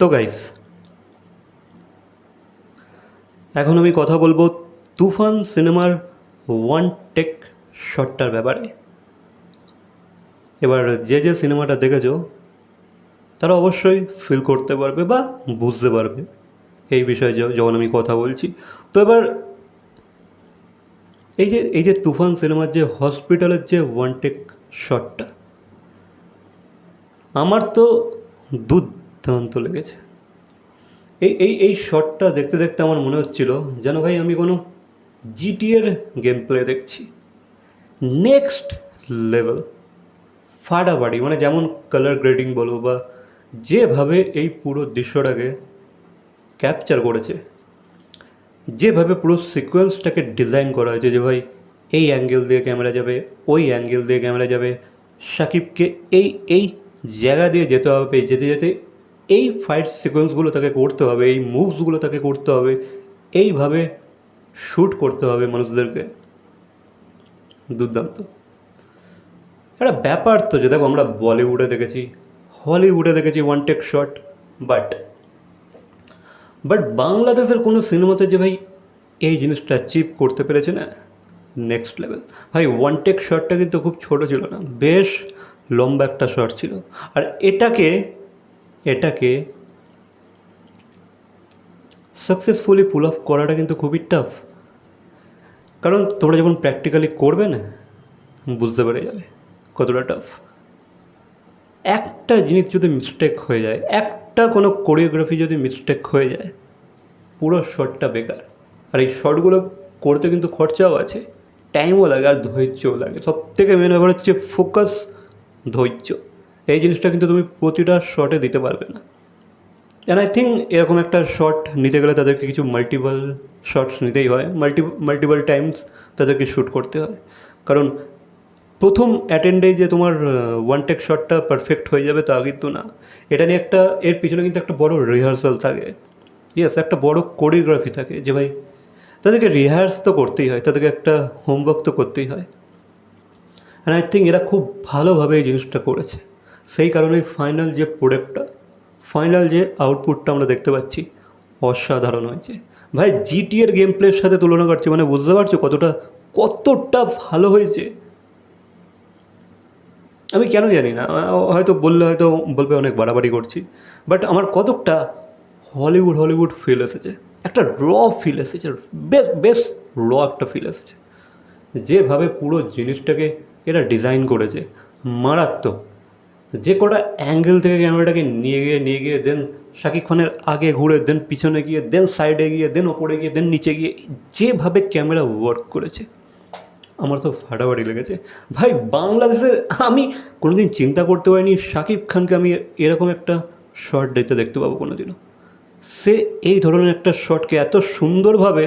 তো গাইস এখন আমি কথা বলব তুফান সিনেমার ওয়ান টেক শটটার ব্যাপারে। এবার যে যে সিনেমাটা দেখেছ, তারা অবশ্যই ফিল করতে পারবে বা বুঝতে পারবে এই বিষয়ে যখন আমি কথা বলছি। তো এবার এই যে এই যে তুফান সিনেমার যে হসপিটালের যে ওয়ান টেক শটটা আমার তো দুর্দান্ত লেগেছে। এই এই এই শটটা দেখতে দেখতে আমার মনে হচ্ছিল যেন ভাই আমি কোনো জিটিএর গেম প্লে দেখছি। নেক্সট লেভেল ফাটাফাটি মানে যেমন কালার গ্রেডিং বলো বা যেভাবে এই পুরো দৃশ্যটাকে ক্যাপচার করেছে, যেভাবে পুরো সিকোয়েন্সটাকে ডিজাইন করা হয়েছে যে ভাই এই অ্যাঙ্গেল দিয়ে ক্যামেরা যাবে, ওই অ্যাঙ্গেল দিয়ে ক্যামেরা যাবে, সাকিবকে এই এই জায়গা দিয়ে যেতে হবে, যেতে যেতে এই ফাইট সিকোয়েন্সগুলো তাকে করতে হবে, এই মুভসগুলো তাকে করতে হবে, এইভাবে শ্যুট করতে হবে মানুষদেরকে। দুর্দান্ত। একটা ব্যাপার তো যে দেখো আমরা বলিউডে দেখেছি, হলিউডে দেখেছি one take shot but but বাংলাদেশের কোনো সিনেমাতে যে ভাই এই জিনিসটা অ্যাচিভ করতে পেরেছে না নেক্সট লেভেল ভাই ওয়ান টেক শটটা কিন্তু খুব ছোট ছিল না, বেশ লম্বা একটা শট ছিল। আর এটাকে এটাকে সাকসেসফুলি পুল অফ করাটা কিন্তু খুবই টাফ কারণ তোমরা যখন প্র্যাকটিক্যালি করবে না, বুঝতে পেরে যাবে কতটা টাফ একটা জিনিস যদি মিস্টেক হয়ে যায়, একটা কোনো কোরিওগ্রাফি যদি মিস্টেক হয়ে যায়, পুরো শটটা বেকার। আর এই শটগুলো করতে কিন্তু খরচাও আছে টাইমও লাগে আর ধৈর্যও লাগে। সব থেকে মেন ব্যাপার হচ্ছে ফোকাস ধৈর্য। এই জিনিসটা কিন্তু তুমি প্রতিটা শটে দিতে পারবে না। অ্যান্ড আই থিঙ্ক এরকম একটা শট নিতে গেলে তাদেরকে কিছু মাল্টিপল শটস নিতেই হয় মাল্টি মাল্টিপল টাইমস তাদেরকে শ্যুট করতে হয়। কারণ প্রথম অ্যাটেন্ডেই যে তোমার ওয়ান টেক শটটা পারফেক্ট হয়ে যাবে তা কিন্তু না। এটা নিয়ে একটা, এর পিছনে কিন্তু একটা বড় রিহার্সাল থাকে। ইয়েস একটা বড় কোরিওগ্রাফি থাকে যে ভাই, তাদেরকে রিহার্স তো করতেই হয়, তাদেরকে একটা হোমওয়ার্ক তো করতেই হয়। অ্যান্ড আই থিঙ্ক এরা খুব ভালোভাবে এই জিনিসটা করেছে। সেই কারণে ফাইনাল যে প্রোডাক্টটা ফাইনাল যে আউটপুটটা আমরা দেখতে পাচ্ছি, অসাধারণ হয়েছে। ভাই জিটি এর গেম প্লের সাথে তুলনা করছে মানে বুঝতে পারছ কতটা কতটা ভালো হয়েছে? আমি কেন জানি না, হয়তো বললে হয়তো বলবে অনেক বাড়াবাড়ি করছি বাট আমার কতকটা হলিউড হলিউড ফিল এসেছে। একটা র ফিল এসেছে, বেশ বেশ র একটা ফিল এসেছে। যেভাবে পুরো জিনিসটাকে এরা ডিজাইন করেছে, মারাত্মক। যে কটা অ্যাঙ্গেল থেকে ক্যামেরাটাকে নিয়ে গিয়ে নিয়ে গিয়ে দেন শাকিব খানের আগে ঘুরে দেন পিছনে গিয়ে দেন সাইডে গিয়ে দেন ওপরে গিয়ে দেন নিচে গিয়ে, যেভাবে ক্যামেরা ওয়ার্ক করেছে, আমার তো ফাটাফাটি লেগেছে। ভাই, বাংলাদেশে আমি কোনোদিন চিন্তা করতে পারিনি শাকিব খানকে আমি এরকম একটা শর্ট ডেতে দেখতে পাবো কোনো দিনও সে এই ধরনের একটা শটকে এত সুন্দরভাবে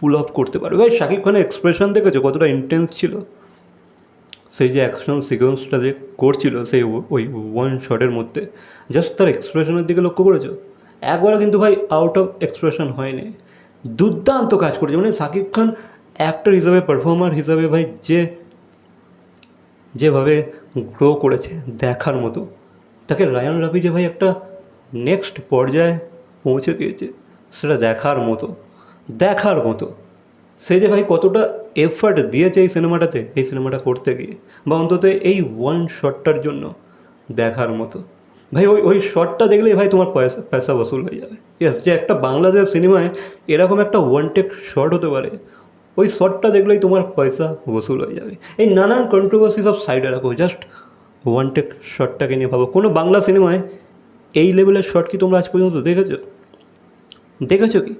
পুল অফ করতে পারে ভাই শাকিব খানের এক্সপ্রেশন দেখেছ কতটা ইন্টেন্স ছিল? সেই যে অ্যাকশন সিকোয়েন্সটা যে করছিল সেই ওই ওয়ান শটের মধ্যে জাস্ট তার এক্সপ্রেশনের দিকে লক্ষ্য করেছ? একবারও কিন্তু ভাই আউট অফ এক্সপ্রেশন হয়নি। দুর্দান্ত কাজ করেছে। মানে শাকিব খান অ্যাক্টর হিসাবে পারফর্মার হিসাবে ভাই যে, যেভাবে গ্রো করেছে দেখার মতো, তাকে রায়ান রাফি যে ভাই একটা নেক্সট পর্যায়ে পৌঁছে দিয়েছে, সেটা দেখার মতো দেখার মতো। সে যে ভাই কতটা এফার্ট দিয়েছে এই সিনেমাটাতে, এই সিনেমাটা করতে গিয়ে, বা অন্তত এই ওয়ান শটটার জন্য দেখার মতো। ভাই, ওই ওই শটটা দেখলেই ভাই তোমার পয়সা পয়সা বসুল হয়ে যাবে। ইয়েস যে একটা বাংলাদেশ সিনেমায় এরকম একটা ওয়ান টেক শট হতে পারে, ওই শটটা দেখলেই তোমার পয়সা বসুল হয়ে যাবে। এই নানান কন্ট্রোভার্সি সব সাইডে রাখো জাস্ট ওয়ান টেক শটটাকে নিয়ে ভাবো। কোনো বাংলা সিনেমায় এই লেভেলের শট কি তোমরা আজ পর্যন্ত দেখেছ? দেখেছ কি?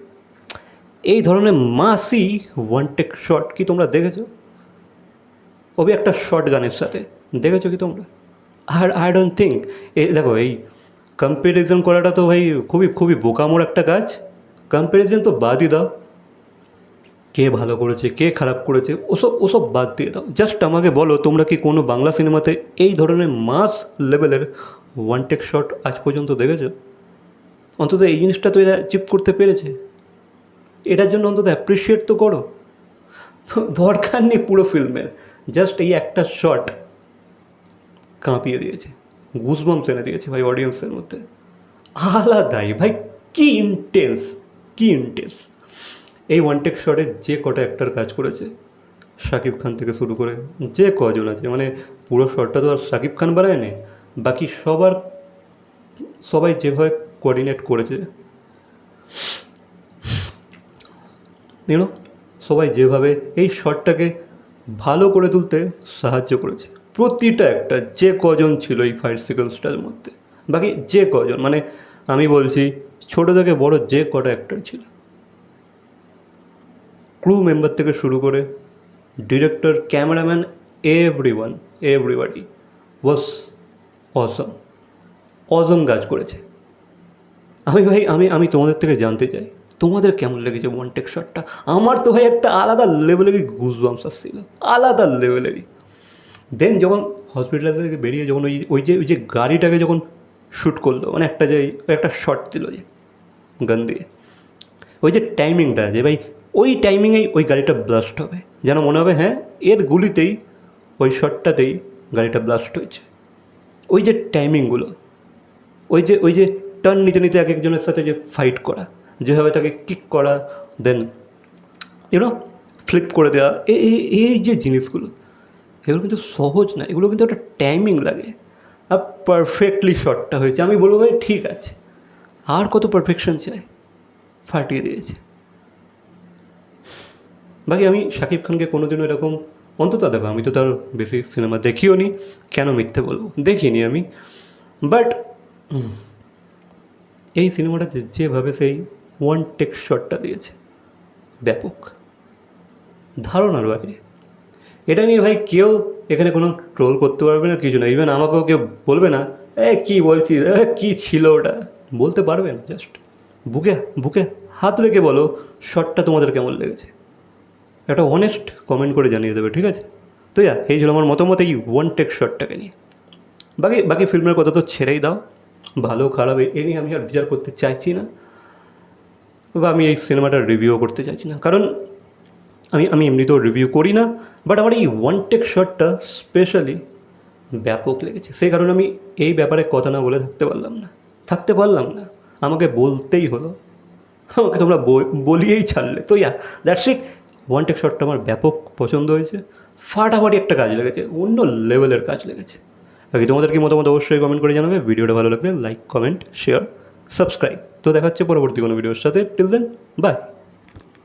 এই ধরনের মাসি ওয়ান টেক শট কি তোমরা দেখেছ? ওবি একটা শর্ট গানের সাথে, দেখেছ কি তোমরা? আর আই ডোন্ট থিঙ্ক এ দেখো এই কম্প্যারিজন করাটা তো ভাই খুবই খুবই বোকামোর একটা কাজ। কম্প্যারিজন তো বাদই দাও। কে ভালো করেছে, কে খারাপ করেছে, ওসব ওসব বাদ দিয়ে দাও। জাস্ট আমাকে বলো, তোমরা কি কোনো বাংলা সিনেমাতে এই ধরনের মাস লেভেলের ওয়ান টেক শট আজ পর্যন্ত দেখেছ? অন্তত এই জিনিসটা তো এরা অ্যাচিভ করতে পেরেছে। এটার জন্য অন্তত অ্যাপ্রিসিয়েট তো করো। দরকার নেই পুরো ফিল্মের জাস্ট এই একটা শট কাঁপিয়ে দিয়েছে। গুজবাম্স এনে দিয়েছে ভাই অডিয়েন্সের মধ্যে। আলাদাই। ভাই, কি ইন্টেন্স কি ইন্টেন্স এই ওয়ান টেক শটে যে কটা অ্যাক্টার কাজ করেছে, শাকিব খান থেকে শুরু করে যে কজন আছে মানে পুরো শটটা তো আর শাকিব খান বানায়নি, বাকি সবার, সবাই যেভাবে কোঅর্ডিনেট করেছে ইউনো সবাই যেভাবে এই শটটাকে ভালো করে তুলতে সাহায্য করেছে। প্রতিটা একটা, যে কজন ছিল এই ফাইভ সিকোয়েন্সটার মধ্যে। বাকি যে কজন মানে আমি বলছি ছোটো থেকে বড় যে কটা অ্যাক্টর ছিল। ক্রু মেম্বার থেকে শুরু করে director cameraman every one everybody was awesome awesome কাজ করেছে। আমি ভাই, আমি আমি তোমাদের থেকে জানতে চাই। তোমাদের কেমন লেগেছে ওয়ান টেক শটটা আমার তো ভাই একটা আলাদা লেভেলেরই গুজবামস আসছিল, আলাদা লেভেলেরই দেন যখন হসপিটাল থেকে বেরিয়ে যখন ওই ওই যে ওই যে গাড়িটাকে যখন শ্যুট করল মানে একটা যে, একটা শট দিল যে গান দিয়ে, ওই যে টাইমিংটা যে ভাই, ওই টাইমিংয়েই ওই গাড়িটা ব্লাস্ট হবে। যেন মনে হবে হ্যাঁ এর গুলিতেই ওই শটটাতেই গাড়িটা ব্লাস্ট হয়েছে। ওই যে টাইমিংগুলো ওই যে ওই যে টার্ন নিতে নিতে এক একজনের সাথে যে ফাইট করা যেভাবে তাকে কিক করা দেন ইউনো ফ্লিপ করে দেওয়া এই এই- যে জিনিসগুলো, এগুলো কিন্তু সহজ না, এগুলো কিন্তু একটা টাইমিং লাগে। আর পারফেক্টলি শটটা হয়েছে। আমি বলব ভাই, ঠিক আছে। আর কত পারফেকশন চাই? ফাটিয়ে দিয়েছে। বাকি আমি শাকিব খানকে কোনোদিনও এরকম, অন্তত দেখো, আমি তো তার বেশি সিনেমা দেখিও নি, কেন মিথ্যে বলব? দেখিনি আমি। বাট এই সিনেমাটা যেভাবে সেই ওয়ান টেক শটটা দিয়েছে। ব্যাপক। ধারণার বাইরে। এটা নিয়ে ভাই কেউ এখানে কোনো ট্রোল করতে পারবে না, কিছু না। ইভেন আমাকেও কেউ বলবে না এ কী বলছিস? কী ছিল ওটা? বলতে পারবে না জাস্ট বুকে বুকে হাত রেখে বলো শটটা তোমাদের কেমন লেগেছে? একটা অনেস্ট কমেন্ট করে জানিয়ে দেবে, ঠিক আছে? তো ইয়া এই ছিল আমার মতামত, এই ওয়ান টেক শটটাকে নিয়ে। বাকি বাকি ফিল্মের কথা তো ছেড়েই দাও। ভালো, খারাপ, এ নিয়ে আমি আর বিচার করতে চাইছি না। বা আমি এই সিনেমাটার রিভিউ করতে চাইছি না। কারণ আমি আমি এমনিতেও রিভিউ করি না বাট আমার এই ওয়ান টেক শটটা স্পেশালি ব্যাপক লেগেছে। সেই কারণে আমি এই ব্যাপারে কথা না বলে থাকতে পারলাম না। থাকতে পারলাম না। আমাকে বলতেই হলো। আমাকে তোমরা বল- বলিয়েই ছাড়লে। তো yeah that's it one take শটটা আমার ব্যাপক পছন্দ হয়েছে। ফাটাফাটি একটা কাজ লেগেছে। অন্য লেভেলের কাজ লেগেছে। বাকি তোমাদের কি মতামত অবশ্যই কমেন্ট করে জানাবে। ভিডিওটা ভালো লাগলে লাইক কমেন্ট শেয়ার সাবস্ক্রাইব। তো দেখা হচ্ছে পরবর্তী কোনো ভিডিওর সাথে। Till then by